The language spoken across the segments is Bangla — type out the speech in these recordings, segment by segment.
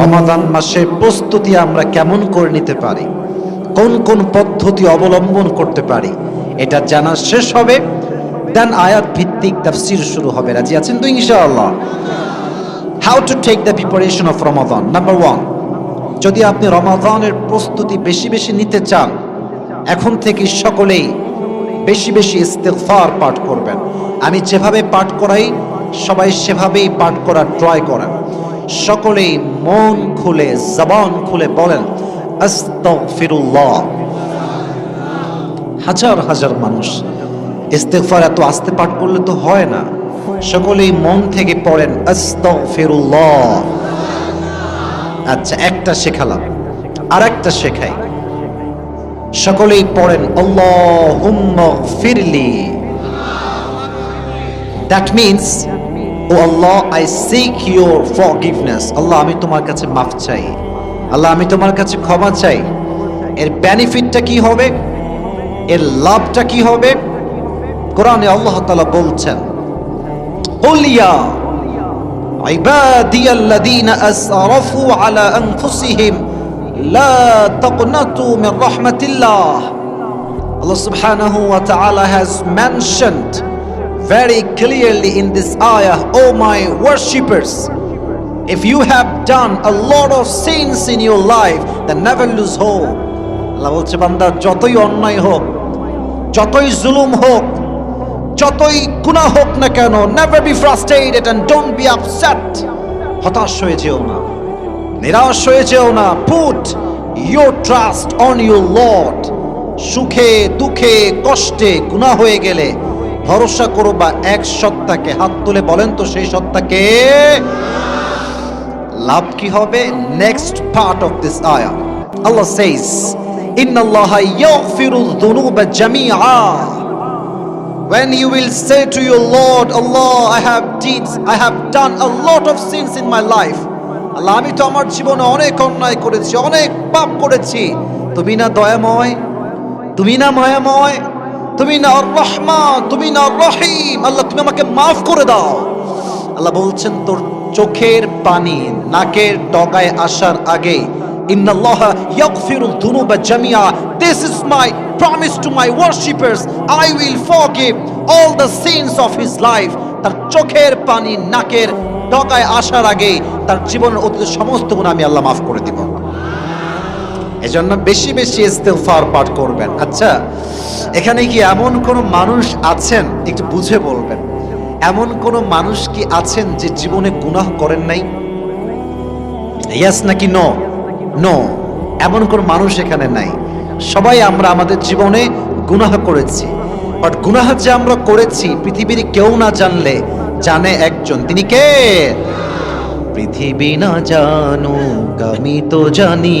রমাদান মাসের প্রস্তুতি আমরা কেমন করে নিতে পারি? কোন কোন পদ্ধতি অবলম্বন করতে পারি? এটা জানা শেষ হবে। দেন আয়াত ভিত্তিক তাফসির শুরু হবে। রাজি আছেন তো ইনশাআল্লাহ? How to take the preparation of Ramadan? Number one যদি আপনি রমাদানের প্রস্তুতি বেশি বেশি নিতে চান, এখন থেকে সকলেই বেশি বেশি ইস্তেগফার পাঠ করবেন। আমি যেভাবে পাঠ করাই, সবাই সেভাবেই পাঠ করার ট্রাই করেন। সকলেই মন খুলে, জবান খুলে বলেন হাজার হাজার মানুষ ইস্তেগফার এত আস্তে পাঠ করলে তো হয় না। সকলেই মন থেকে পড়েন, আস্তাগফিরুল্লাহ। আচ্ছা একটা শেখালাম আর একটা শেখাই। সকলেই পড়েন, আল্লাহুম্মা ফিরলি that means O Allah I seek your forgiveness Allah আমি তোমার কাছে মাফ চাই আল্লাহ আমি তোমার কাছে ক্ষমা চাই এর বেনিফিটটা কি হবে এর লাভটা কি হবে কোরআনে আল্লাহ তাআলা বলছেন قل يا عبادي الذين أسرفوا على أنفسهم لا تقنطوا من رحمة الله Allah subhanahu wa ta'ala has mentioned very clearly in this ayah, O my worshippers, if you have done a lot of sins in your life, then never lose hope. Allah বলছে বান্দা যতই অন্যায় হোক যতই জুলুম হোক যতই গুনাহ হোক না কেন never be frustrated and don't be upset হতাশ হয়ে যেও না নিরাশ হয়ে যেও না। Put your trust on your lord সুখে দুঃখে কষ্টে গুনাহ হয়ে গেলে ভরসা করো বা এক সত্তাকে হাত তুলে বলেন তো সেই সত্তাকে। লাভ কি হবে? নেক্সট পার্ট অফ দিস আয়া আল্লাহ সেইস ইন্নাল্লাহা ইয়াগফিরুয যুনুবা জামিআ। When you will say to your Lord, Allah, I have deeds, I have done a lot of sins in my life. আল্লাহ আমি তো আমার জীবনে অনেক অন্যায় করেছি অনেক পাপ করেছি। তুমি না দয়াময়? তুমি না মায়াময়? তুমি না আর রহমান, তুমি না রহিম। আল্লাহ, তুমি আমাকে মাফ করে দাও। আল্লাহ বলছেন, তোর চোখের পানি নাকের ডগায় আসার আগে this is my promise to my worshippers. I will forgive all the sins of his life. তার চোখের পানি নাকের ডগায় আসার আগে, তার জীবনের অতীত সমস্ত গুণ আমি আল্লাহ মাফ করে দিব। এজন্য বেশি বেশি ইস্তেগফার পাঠ করবেন। আচ্ছা এখানে কি এমন কোন মানুষ আছেন? একটু বুঝে বলবেন। এমন কোন মানুষ কি আছেন যে জীবনে গুনাহ করেন নাই? ইয়াস নাকি নো নো এমন কোন মানুষ এখানে নাই। সবাই আমরা আমাদের জীবনে গুনাহ করেছি। বাট গুনাহ যে আমরা করেছি, পৃথিবীর কেউ না জানলে জানে একজন। তিনি কে? পৃথিবী না জানুক, আমি তো জানি।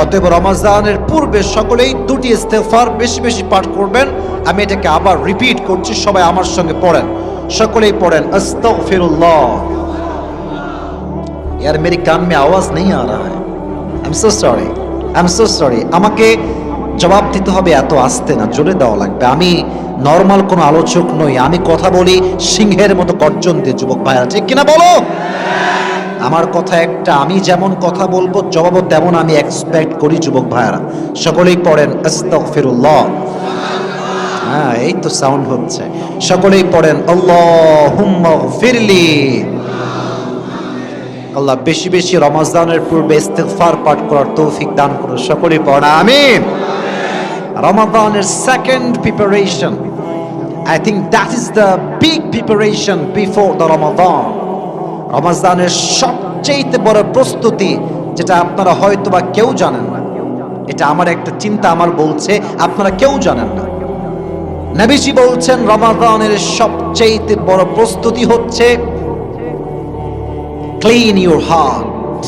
অতএব রমাজানের পূর্বে সকলেই দুটি ইস্তেফার বেশি বেশি পাঠ করবেন আমি এটাকে আবার রিপিট করছি সবাই আমার সঙ্গে পড়েন সকলেই পড়েন আস্তাগফিরুল্লাহ यार मेरी कान में आवाज नहीं आ रहा है I'm so sorry I'm so sorry আমাকে জবাব দিতে হবে এত আস্তে না জোরে দেওয়া লাগবে আমি নর্মাল কোনো আলোচক নই আমি কথা বলি সিংহের মতো গর্জন দিয়ে যুবক ভাইরা ঠিক কিনা বলো আমার কথা একটা, আমি যেমন কথা বলব, জবাবও তেমন আমি এক্সপেক্ট করি, যুবক ভাইয়ারা। সকলেই পড়েন, আস্তাগফিরুল্লাহ। হ্যাঁ এই তো সাউন্ড হচ্ছে। সকলেই পড়েন, আল্লাহুম্মা ফিরলি আল্লাহ বেশি বেশি রমজানের পূর্বে ইস্তেগফার পাঠ করার তৌফিক দান করুন, সকলেই পড়া আমিন। রমাদানের second preparation I think that is the big preparation before the Ramadan রমাজানের সবচেয়ে বড় প্রস্তুতি যেটা আপনারা হয়তো বা কেউ জানেন না। এটা আমার একটা চিন্তা, আমার বলছে, আপনারা কেউ জানেন না। নবীজি বলছেন, রমাদানের সবচেয়ে বড় প্রস্তুতি হচ্ছে ক্লিন ইউর হার্ট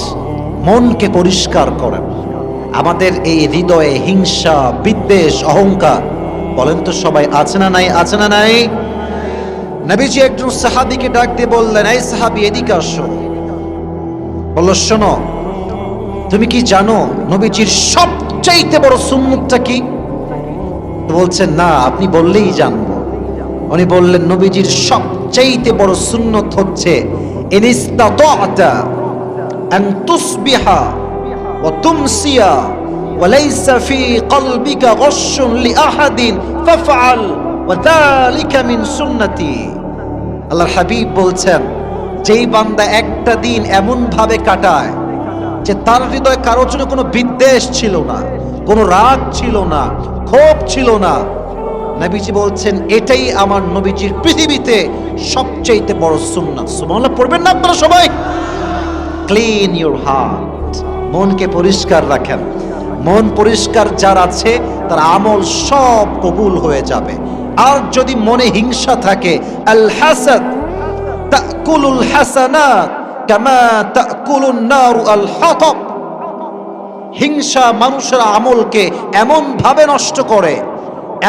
মনকে পরিষ্কার করেন আমাদের এই হৃদয়ে হিংসা, বিদ্বেষ, অহংকার, বলেন তো সবাই, আছে না নাই, আছে না নাই? নবীজি একজন সাহাবিকে ডাক দিয়ে বললেন এই সাহাবি এদিকে আসো বলল শোনো তুমি কি জানো নবীজির সবচাইতে বড় সুন্নতটা কি তো বলছেন না আপনি বললেই জানবো উনি বললেন নবীজির সবচাইতে বড় সুন্নত হচ্ছে ইনিস্তাতা আন তুসবিহা ওয়া তুমসিয়া وليس في قلبك غش لأحد فافعل وذلك من سنتي আল্লাহর হাবিব বলছেন, যেই বান্দা একটা দিন এমন ভাবে কাটায় যে তার হৃদয়ে কারোর জন্য কোনো বিদ্বেষ ছিল না, কোনো রাগ ছিল না, ক্ষোভ ছিল না। নবীজি বলছেন, এটাই আমার নবীজির পৃথিবীতে সবচাইতে বড় সুন্নাত। সুবহানাল্লাহ, পড়বেন না আপনারা সবাই? ক্লিন ইউর হার্ট মনকে পরিষ্কার রাখেন। মন পরিষ্কার যার আছে, তার আমল সব কবুল হয়ে যাবে। আর যদি মনে হিংসা থাকে, আল হাসাদ তাকুলুল হাসানাত কামা তাকুলুন নারু আল হাতাব। হিংসা মানুষের আমলকে এমন ভাবে নষ্ট করে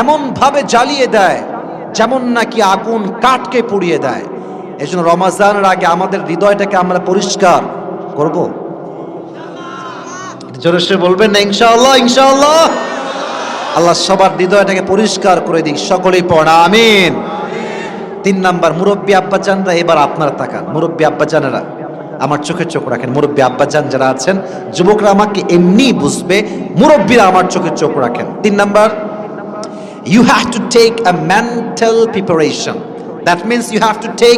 এমন ভাবে জ্বালিয়ে দেয়, যেমন নাকি আগুন কাঠকে পুড়িয়ে দেয়। এই জন্য রমাজানের আগে আমাদের হৃদয়টাকে আমরা পরিষ্কার করব। জোরে বলবেন না, ইনশাআল্লাহ ইনশাআল্লাহ। আল্লাহ সবার হৃদয়টাকে পরিষ্কার করে দিক, সকলেই পড়া, আমিন। তিন নাম্বার, মুরব্বী আব্বাজানরা এবার আপনার তাকান। মুরব্বী আব্বাজানেরা, আমার চোখে চোখ রাখেন। মুরব্বী আব্বাজান যারা আছেন, যুবকরা আমাকে এমনি বুঝবে, মুরব্বীরা আমার চোখে চোখ রাখেন। তিন number you have to take a mental preparation that means you have to take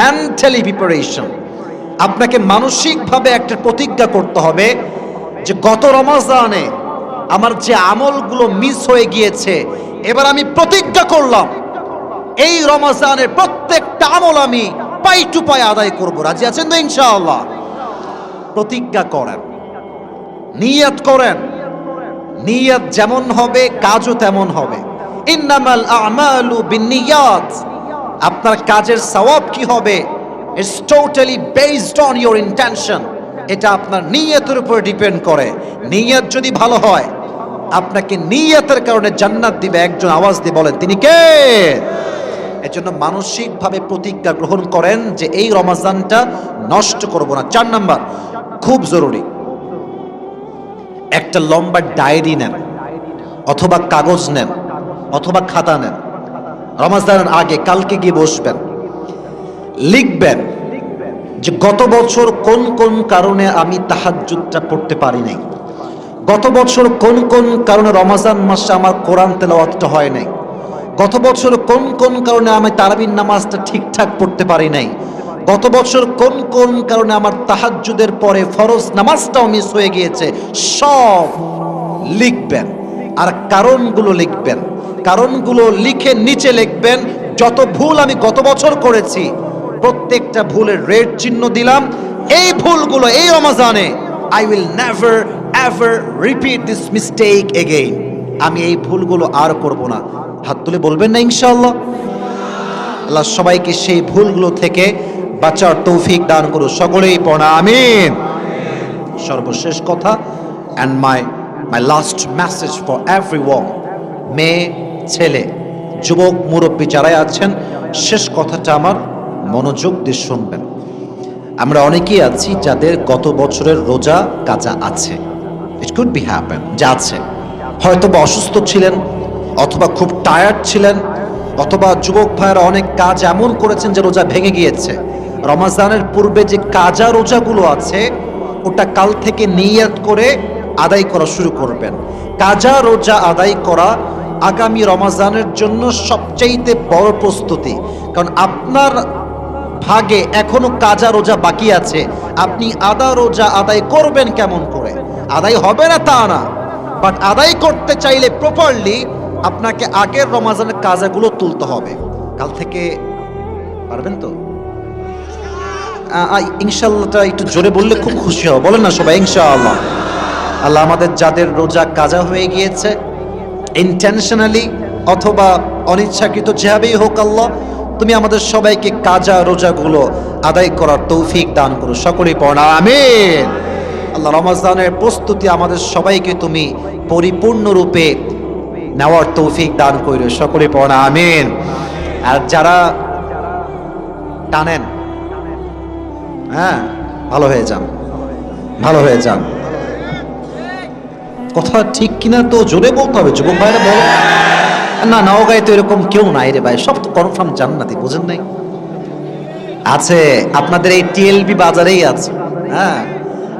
mentally preparation আপনাকে মানসিকভাবে একটা প্রতিজ্ঞা করতে হবে যে গত রমাজানে আমার যে আমলগুলো মিস হয়ে গিয়েছে, এবার আমি প্রতিজ্ঞা করলাম, এই রমাজানের প্রত্যেকটা আমল আমি পাই টু পাই আদায় করব। রাজি আছেন তো ইনশাআল্লাহ? প্রতিজ্ঞা করেন, নিয়ত করেন, নিয়ত যেমন হবে, কাজও তেমন হবে। ইন্নামাল আমালু বিন্নিয়াত আপনার কাজের সওয়াব কি হবে? It's totally based on your intention এটা আপনার নিয়তের উপর ডিপেন্ড করে। নিয়ত যদি ভালো হয় আপনাকে নিয়তের কারণে জান্নাত দিবে, একজন আওয়াজ দিয়ে বলেন, তিনি কে? এর জন্য মানসিকভাবে প্রতিজ্ঞা গ্রহণ করেন যে এই রমাজানটা নষ্ট করব না। চার নাম্বার, খুব জরুরি। একটা লম্বা ডায়েরি নেন, অথবা কাগজ নেন, অথবা খাতা নেন। রমাজানের আগে কালকে গিয়ে বসবেন। লিখবেন যে গত বছর কোন কোন কারণে আমি তাহাজ্জুদটা পড়তে পারি নাই। গত বছর কোন কোন কারণে রমাজান মাসে আমার কোরআন তেলাওয়াতটা হয় নাই? গত বছর কোন কোন কারণে আমি তারাবির নামাজটা ঠিকঠাক পড়তে পারি নাই? গত বছর কোন কোন কারণে আমার তাহাজ্জুদের পরে ফরজ নামাজটাও মিস হয়ে গিয়েছে? সব লিখবেন। আর কারণগুলো লিখবেন। কারণগুলো লিখে নিচে লিখবেন। যত ভুল আমি গত বছর করেছি, প্রত্যেকটা ভুলের রেড চিহ্ন দিলাম। এই ভুলগুলো এই রমাজানে I will never ever repeat this mistake again আমি এই ভুলগুলো আর করব না। হাত তুলে বলবেন না, ইনশাআল্লাহ? আল্লাহ সবাইকে সেই ভুলগুলো থেকে বাঁচার তৌফিক দান করুন সকলেই পড়া, আমিন। সর্বশেষ কথা and my my last message for every one মেয়ে, ছেলে, যুবক, মুরব্বী যারাই আছেন, শেষ কথাটা আমার মনোযোগ দিয়ে শুনবেন। আমরা অনেকেই আছি যাদের গত বছরের রোজা কাজা আছে। ইট কুড বি হ্যাপেন যা আছে হয়তো বা অসুস্থ ছিলেন, অথবা খুব টায়ার্ড ছিলেন, অথবা যুবক ভাইয়েরা অনেক কাজ এমন করেছেন যে রোজা ভেঙে গিয়েছে। রমাজানের পূর্বে যে কাজা রোজাগুলো আছে, ওটা কাল থেকে নিয়াত করে আদায় করা শুরু করবেন। কাজা রোজা আদায় করা আগামী রমাজানের জন্য সবচাইতে বড় প্রস্তুতি। কারণ আপনার ভাগে এখনও কাজা রোজা বাকি আছে। আপনি আদা রোজা আদায় করবেন কেমন করে? আদায় হবে না তা না। বাট আদায় করতে চাইলে প্রপারলি আপনাকে আগের রমাজানের কাজাগুলো তুলতে হবে। কাল থেকে পারবেন তো? ইনশাল্লাহটা একটু জোরে বললে খুব খুশি হব। বলেন না সবাই, ইনশাআল্লাহ। আল্লাহ আমাদের যাদের রোজা কাজা হয়ে গিয়েছে ইন্টেনশনালি অথবা অনিচ্ছাকৃত যেভাবেই হোক আল্লাহ তুমি আমাদের সবাইকে কাজা রোজাগুলো আদায় করার তৌফিক দান করো। সকলেই পড়া আমিন। আল্লাহ রমাজানের প্রস্তুতি আমাদের সবাইকে তুমি পরিপূর্ণরূপে নেওয়ার তৌফিক দান কইর। সকলে পড়া আমিন। আর যারা টানেন হ্যাঁ ভালো হয়ে যান। ভালো হয়ে যান। কথা ঠিক কিনা তো জোরে বলতে হবে। যুবক ভাইরা বলো। না নওগাঁয় তো এরকম কেউ নাই রে ভাই। সব তো কনফার্ম জান্নাতি, বুঝেন নাই? আছে, আপনাদের এই টিএলবি বাজারেই আছে। হ্যাঁ?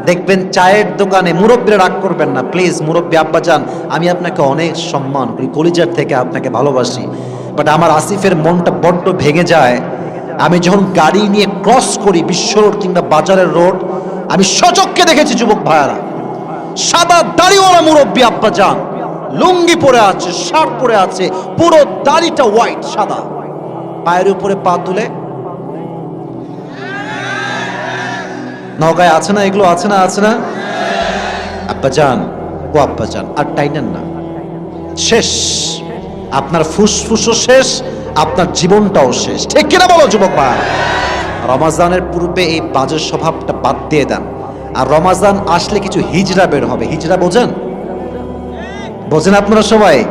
দেখবেন চায়ের দোকানে মুরব্বীরা রাগ করবেন না। প্লিজ, মুরব্বী, আব্বা যান, আমি আপনাকে অনেক সম্মান করি, কলিজার থেকে আপনাকে ভালোবাসি। বাট আমার আসিফের মনটা বড্ড ভেঙে যায়। আমি যখন গাড়ি নিয়ে ক্রস করি, বিশ্ব রোড কিংবা বাজারের রোড, আমি সচক্ষে দেখেছি যুবক ভাইয়ারা। সাদা দাড়িওয়ালা মুরব্বী, আব্বা যান। লুঙ্গি পরে আছে, শার্ট পরে আছে, পুরো দাড়িটা হোয়াইট সাদা। পায়ের উপরে পা তুলে। নৌকায় আছে না, এগুলো আছে না আছে না? আব্বা যান, ও আব্বা যান, আর টাইনেন না। শেষ। আপনার ফুসফুসও শেষ, আপনার জীবনটাও শেষ। ঠিক কিনা বলো, যুবক ভাই? রমাজানের পূর্বে এই বাজের স্বভাবটা বাদ দিয়ে দেন। আর রমাজান আসলে কিছু হিজড়া বের হবে। হিজড়া বোঝেন? বোঝেন আপনারা সবাই?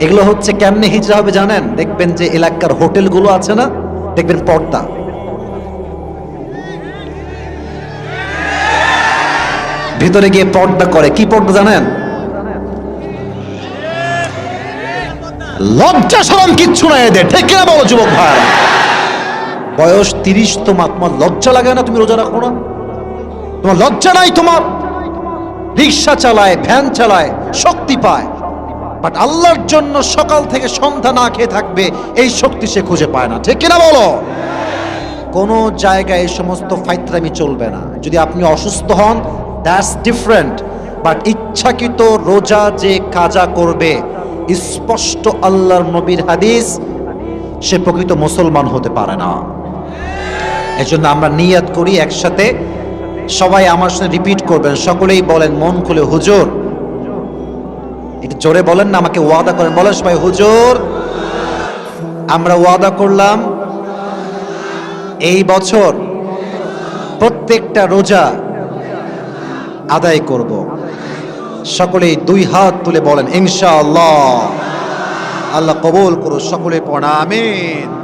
এগুলো হচ্ছে কেমনে হিজড়া হবে জানেন? দেখবেন যে এলাকার হোটেলগুলো আছে না? দেখবেন পর্দা। ভিতরে গিয়ে পর্দা করে। কি পর্দা জানেন? লজ্জা সরম কিচ্ছু নাই এদের। ঠিক কিনা বলো যুবক ভাই। বয়স তিরিশ তোমার। তোমার লজ্জা লাগে না? তুমি রোজা রাখো না। তোমার লজ্জা নাই তোমার? রিক্সা চালায়, ভ্যান চালায়, শক্তি পায়। বাট আল্লাহর জন্য সকাল থেকে সন্ধ্যা না খেয়ে থাকবে, এই শক্তি সে খুঁজে পায় না। ঠিক কিনা বলো? কোনো জায়গায় এই সমস্ত ফাইত্রামি চলবে না। যদি আপনি অসুস্থ হন দ্যাটস ডিফারেন্ট বাট ইচ্ছাকৃত রোজা যে কাজা করবে, স্পষ্ট আল্লাহর নবীর হাদিস, সে প্রকৃত মুসলমান হতে পারে না। এজন্য আমরা নিয়াত করি একসাথে সবাই আমার সাথে রিপিট করবেন। সকলেই বলেন, মন খুলে হুজুর। একটু জোরে বলেন না, আমাকে ওয়াদা করেন। বলেন সবাই, হুজুর। আমরা ওয়াদা করলাম এই বছর প্রত্যেকটা রোজা আদায় করব। সকলেই দুই হাত তুলে বলেন, ইনশাআল্লাহ। আল্লাহ কবুল করো সকলে পড়া, আমিন।